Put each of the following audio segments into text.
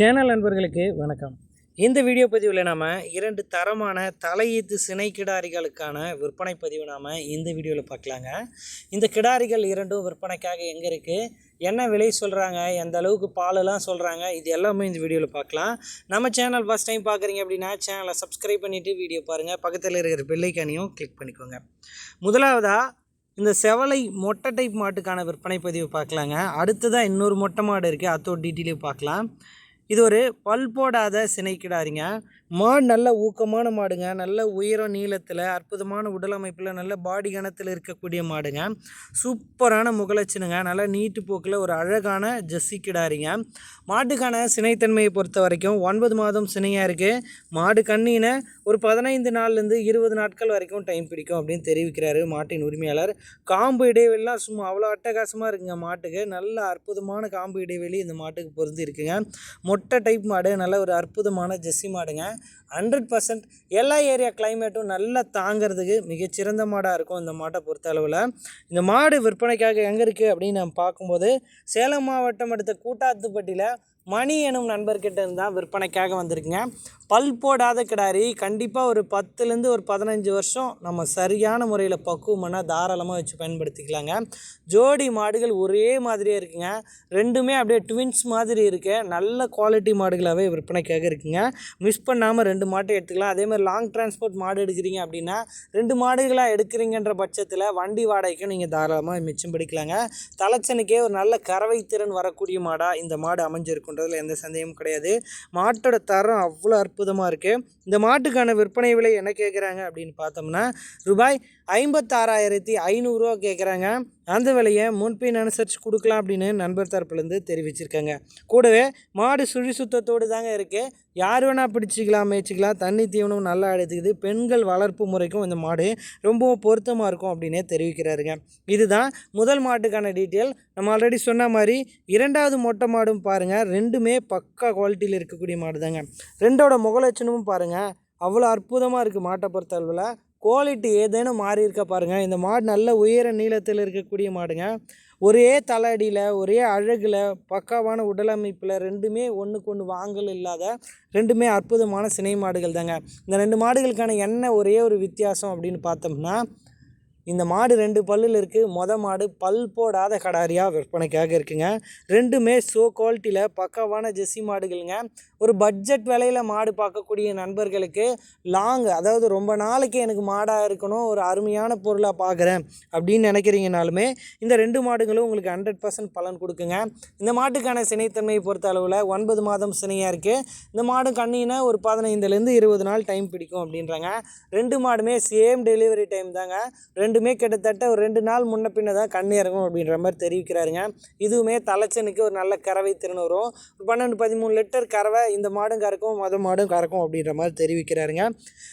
Channel நண்பர்களுக்கு வணக்கம். இந்த வீடியோ பதிவில் நாம் இரண்டு தரமான தலையீத்து சினை கிடாரிகளுக்கான விற்பனை பதிவு நாம் இந்த வீடியோவில் பார்க்கலாங்க. இந்த கிடாரிகள் இரண்டும் விற்பனைக்காக எங்கே இருக்குது என்ன விலை சொல்கிறாங்க எந்த அளவுக்கு பாலெல்லாம் சொல்கிறாங்க இது எல்லாமே இந்த வீடியோவில் பார்க்கலாம். நம்ம சேனல் ஃபஸ்ட் டைம் பார்க்குறீங்க அப்படின்னா சேனலை சப்ஸ்கிரைப் பண்ணிவிட்டு வீடியோ பாருங்கள் பக்கத்தில் இருக்கிற பெல்லைக்கானையும் கிளிக் பண்ணிக்கோங்க. முதலாவதாக இந்த செவலை மொட்டை டைப் மாட்டுக்கான விற்பனை பதிவு பார்க்கலாங்க. அடுத்ததாக இன்னொரு மொட்டை மாடு இருக்குது அதோட டீட்டெயிலையும் பார்க்கலாம். இது ஒரு பல் போடாத சினைக்கிடாருங்க மாடு நல்ல ஊக்கமான மாடுங்க. நல்ல உயரம் நீளத்தில் அற்புதமான உடல் அமைப்பில் நல்ல பாடி கணத்தில் இருக்கக்கூடிய மாடுங்க. சூப்பரான முகலட்சணுங்க. நல்ல நீட்டு போக்கில் ஒரு அழகான ஜெர்சி கிடாரிங்க மாட்டுக்கான சினைத்தன்மையை பொறுத்த வரைக்கும் ஒன்பது மாதம் சினையாக இருக்குது மாடு கண்ணின ஒரு பதினைந்து நாள்லேருந்து இருபது நாட்கள் வரைக்கும் டைம் பிடிக்கும் அப்படின்னு தெரிவிக்கிறாரு மாட்டின் உரிமையாளர். காம்பு இடைவெளிலாம் சும்மா அவ்வளோ அட்டகாசமாக இருக்குங்க மாட்டுக்கு. நல்ல அற்புதமான காம்பு இடைவெளி இந்த மாட்டுக்கு பொருந்து இருக்குங்க ஒட்டை டைப் மாடு நல்ல ஒரு அற்புதமான ஜெஸ்ஸி மாடுங்க. ஹண்ட்ரட் பர்சன்ட் எல்லா ஏரியா கிளைமேட்டும் நல்லா தாங்கிறதுக்கு மிகச்சிறந்த மாடாக இருக்கும் இந்த மாட்டை பொறுத்த அளவில் இந்த மாடு விற்பனைக்காக எங்கே இருக்குது அப்படின்னு நம்ம பார்க்கும்போது சேலம் மாவட்டம் அடுத்த கூட்டாத்துப்பட்டியில் மணி எனும் நண்பர்கிட்ட இருந்தால் விற்பனைக்காக வந்திருக்குங்க. பல் போடாத கிடாரி கண்டிப்பாக ஒரு பத்துலேருந்து ஒரு பதினஞ்சு வருஷம் நம்ம சரியான முறையில் பக்குவம்னா தாராளமாக வச்சு பயன்படுத்திக்கலாங்க. ஜோடி மாடுகள் ஒரே மாதிரியே இருக்குங்க. ரெண்டுமே அப்படியே ட்வின்ஸ் மாதிரி இருக்கு. நல்ல குவாலிட்டி மாடுகளாகவே விற்பனைக்காக இருக்குங்க. மிஸ் பண்ணாமல் ரெண்டு மாட்டை எடுத்துக்கலாம். அதே மாதிரி லாங் டிரான்ஸ்போர்ட் மாடு எடுக்கிறீங்க அப்படின்னா ரெண்டு மாடுகளாக எடுக்கிறீங்கன்ற பட்சத்தில் வண்டி வாடகைக்கும் நீங்கள் தாராளமாக மிச்சம் பிடிக்கலாங்க. தலைச்சனுக்கே ஒரு நல்ல கறவை திறன் வரக்கூடிய மாடாக இந்த மாடு அப்படின்றதுல எந்த சந்தேகமும் கிடையாது. மாட்டோட தரம் அவ்வளோ அற்புதமாக இருக்குது இந்த மாட்டுக்கான விற்பனை விலை என்ன கேட்குறாங்க அப்படின்னு பார்த்தோம்னா ரூபாய் ஐம்பத்தாறாயிரத்தி ஐநூறுரூவா கேட்குறாங்க அந்த விலையை முன்பின் அனுசரித்து கொடுக்கலாம் அப்படின்னு நண்பர் தரப்புலேருந்து தெரிவிச்சிருக்காங்க. கூடவே மாடு சுழி சுத்தத்தோடு தாங்க இருக்குது யார் வேணால் பிடிச்சிக்கலாம் மேய்ச்சிக்கலாம். தண்ணி தீவனம் நல்லா எடுத்துக்குது. பெண்கள் வளர்ப்பு முறைக்கும் இந்த மாடு ரொம்பவும் பொருத்தமாக இருக்கும் அப்படின்னே தெரிவிக்கிறாருங்க. இதுதான் முதல் மாட்டுக்கான டீட்டெயில். நம்ம ஆல்ரெடி சொன்ன மாதிரி இரண்டாவது மொட்டை மாடும் பாருங்கள் ரெண்டுமே பக்கா குவாலிட்டியில் இருக்கக்கூடிய மாடு தாங்க ரெண்டோட முகலட்சணமும் பாருங்கள் அவ்வளோ அற்புதமாக இருக்குது மாட்டை பொறுத்த அளவில் குவாலிட்டி ஏதேனும் மாறி இருக்க பாருங்கள் இந்த மாடு நல்ல உயர நீளத்தில் இருக்கக்கூடிய மாடுங்க. ஒரே தலையடியில் ஒரே அழகில் பக்காவான உடலமைப்பில் ரெண்டுமே ஒன்றுக்கு ஒன்று வாங்கல் இல்லாத ரெண்டுமே அற்புதமான சினை மாடுகள் தாங்க இந்த ரெண்டு மாடுகளுக்கான என்ன ஒரே ஒரு வித்தியாசம் அப்படின்னு பார்த்தோம்னா இந்த மாடு ரெண்டு பல்லில் இருக்குது மொத மாடு பல் போடாத கடாரியாக விற்பனைக்காக இருக்குங்க. ரெண்டுமே ஸோ குவாலிட்டியில் பக்காவான ஜெர்சி மாடுகளுங்க. ஒரு பட்ஜெட் விலையில் மாடு பார்க்கக்கூடிய நண்பர்களுக்கு லாங் அதாவது ரொம்ப நாளைக்கு எனக்கு மாடாக இருக்கணும் ஒரு அருமையான பொருளாக பார்க்குறேன் அப்படின்னு நினைக்கிறீங்கனாலுமே இந்த ரெண்டு மாடுகளும் உங்களுக்கு ஹண்ட்ரட் பர்சன்ட் பலன் கொடுக்குங்க. இந்த மாட்டுக்கான சினைத்தன்மையை பொறுத்த அளவில் ஒன்பது மாதம் சினையாக இருக்குது இந்த மாடு கண்ணினா ஒரு பதினைந்துலேருந்து இருபது நாள் டைம் பிடிக்கும் அப்படின்றாங்க. ரெண்டு மாடுமே சேம் டெலிவரி டைம் தாங்க. ரெண்டு ரெண்டுமே கிட்டத்தட்ட ஒரு ரெண்டு நாள் முன்ன பின்ன தான் கண் இறங்கும் அப்படின்ற மாதிரி தெரிவிக்கிறாருங்க. இதுவுமே தலைச்சனுக்கு ஒரு நல்ல கறவை திறன் வரும் ஒரு பன்னெண்டு பதிமூணு லிட்டர் கறவை இந்த மாடும் கறக்கும் மொத மாடும் கறக்கும் அப்படின்ற மாதிரி தெரிவிக்கிறாருங்க.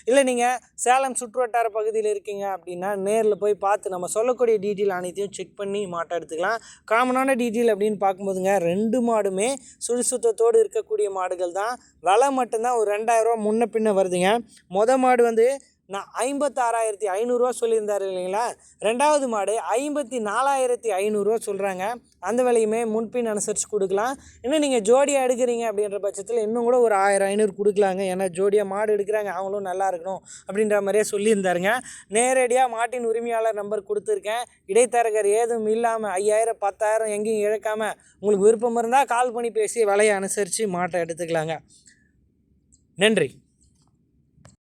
இல்லை நீங்கள் சேலம் சுற்றுவட்டார பகுதியில் இருக்கீங்க அப்படின்னா நேரில் போய் பார்த்து நம்ம சொல்லக்கூடிய டீட்டெயில் அனைத்தையும் செக் பண்ணி மாட்டை எடுத்துக்கலாம். காமனான டீட்டெயில் அப்படின்னு பார்க்கும்போதுங்க ரெண்டு மாடுமே சுழிசுத்தத்தோடு இருக்கக்கூடிய மாடுகள் தான். விலை மட்டும்தான் ஒரு ரெண்டாயிரரூவா முன்ன பின்ன வருதுங்க. மொத மாடு வந்து நான் ஐம்பத்தாறாயிரத்தி ஐநூறுரூவா சொல்லியிருந்தார் இல்லைங்களா? ரெண்டாவது மாடு ஐம்பத்தி நாலாயிரத்தி ஐநூறுரூவா சொல்கிறாங்க அந்த விலையுமே முன்பின் அனுசரித்து கொடுக்கலாம். இன்னும் நீங்கள் ஜோடியாக எடுக்கிறீங்க அப்படின்ற பட்சத்தில் இன்னும் கூட ஒரு ஆயிரம் ஐநூறு கொடுக்கலாங்க. ஏன்னா ஜோடியாக மாடு எடுக்கிறாங்க அவங்களும் நல்லா இருக்கணும் அப்படின்ற மாதிரியே சொல்லியிருந்தாருங்க. நேரடியாக மாட்டின் உரிமையாளர் நம்பர் கொடுத்துருக்கேன். இடைத்தரகர் ஏதும் இல்லாமல் ஐயாயிரம் பத்தாயிரம் எங்கேயும் இழக்காமல் உங்களுக்கு விருப்பம் இருந்தால் கால் பண்ணி பேசி விலையை அனுசரித்து மாட்டை எடுத்துக்கலாங்க. நன்றி.